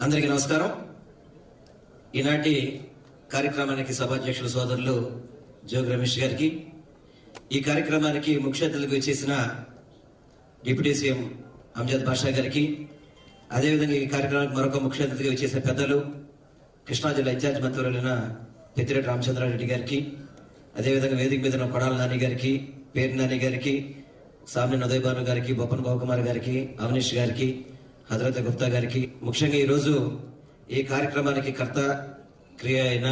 అందరికీ నమస్కారం. ఈనాటి కార్యక్రమానికి సభాధ్యక్షుల సోదరులు జోగి రమేష్ గారికి ఈ కార్యక్రమానికి ముఖ్య అతిథులకు వచ్చేసిన డిప్యూటీ సీఎం అంజద్ బాషా గారికి అదేవిధంగా ఈ కార్యక్రమానికి మరొక ముఖ్య అతిథిగా ఇచ్చేసిన పెద్దలు కృష్ణా జిల్లా ఇన్ఛార్జ్ మంత్రులైన పెద్దిరెడ్డి రామచంద్రారెడ్డి గారికి అదేవిధంగా వేదిక మీద కొడాల నాని గారికి పేరు నాని గారికి సామ్య ఉదయ్ గారికి బొప్పన బాబుకుమార్ గారికి అవనీష్ గారికి హజరత్ గుప్తా గారికి. ముఖ్యంగా ఈరోజు ఈ కార్యక్రమానికి కర్త క్రియ అయిన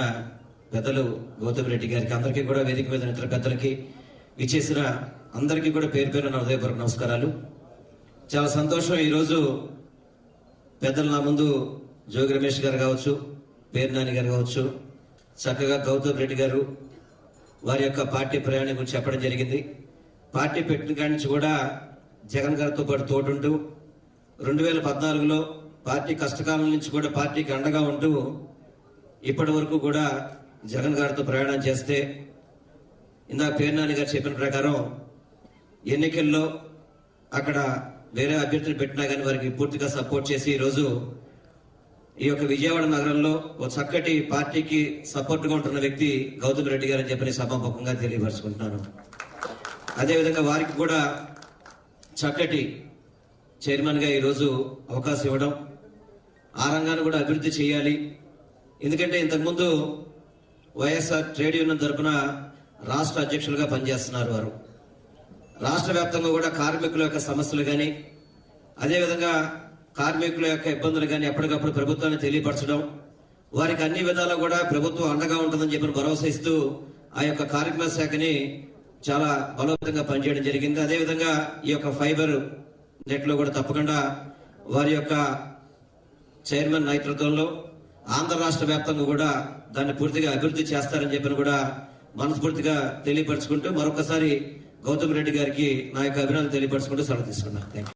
పెద్దలు గౌతమ్ రెడ్డి గారికి అందరికీ కూడా వేదిక మీద ఇతర పెద్దలకి విచ్చేసిన అందరికీ కూడా పేరు పేరు హృదయపూర్వక నమస్కారాలు. చాలా సంతోషం ఈరోజు పెద్దలు నా ముందు జోగి రమేష్ గారు కావచ్చు పేరు నాని గారు కావచ్చు చక్కగా గౌతమ్ రెడ్డి గారు వారి యొక్క పార్టీ ప్రయాణం గురించి చెప్పడం జరిగింది. పార్టీ పెట్టిన కాడి నుంచి కూడా జగన్ గారితో పాటు తోడుంటూ రెండు వేల పద్నాలుగులో పార్టీ కష్టకాలం నుంచి కూడా పార్టీకి అండగా ఉంటూ ఇప్పటి వరకు కూడా జగన్ గారితో ప్రయాణం చేస్తే ఇందాక పేర్నాని గారు చెప్పిన ప్రకారం ఎన్నికల్లో అక్కడ వేరే అభ్యర్థులు పెట్టినా కానీ వారికి పూర్తిగా సపోర్ట్ చేసి ఈరోజు ఈ యొక్క విజయవాడ నగరంలో ఒక చక్కటి పార్టీకి సపోర్ట్గా ఉంటున్న వ్యక్తి గౌతమ్ రెడ్డి గారు అని చెప్పని సభాముఖంగా తెలియపరుచుకుంటున్నాను. అదేవిధంగా వారికి కూడా చక్కటి చైర్మన్గా ఈరోజు అవకాశం ఇవ్వడం ఆ రంగాన్ని కూడా అభివృద్ధి చేయాలి. ఎందుకంటే ఇంతకుముందు వైఎస్ఆర్ ట్రేడ్ యూనియన్ తరఫున రాష్ట్ర అధ్యక్షులుగా పనిచేస్తున్నారు వారు. రాష్ట్ర వ్యాప్తంగా కూడా కార్మికుల యొక్క సమస్యలు కానీ అదేవిధంగా కార్మికుల యొక్క ఇబ్బందులు కానీ ఎప్పటికప్పుడు ప్రభుత్వాన్ని తెలియపరచడం వారికి అన్ని విధాలా కూడా ప్రభుత్వం అండగా ఉంటుందని చెప్పిన భరోసా ఇస్తూ ఆ యొక్క కార్మిక శాఖని చాలా బలవంతంగా పనిచేయడం జరిగింది. అదేవిధంగా ఈ యొక్క ఫైబర్ లో కూడా తప్పకుండా వారి యొక్క చైర్మన్ నేతృత్వంలో ఆంధ్ర రాష్ట్ర వ్యాప్తంగా కూడా దాన్ని పూర్తిగా అభివృద్ధి చేస్తారని చెప్పిన కూడా మనస్ఫూర్తిగా తెలియపరచుకుంటూ మరొకసారి గౌతమ్ రెడ్డి గారికి నా యొక్క అభినందన తెలియపరచుకుంటూ సెలవు తీసుకున్నాను థ్యాంక్ యూ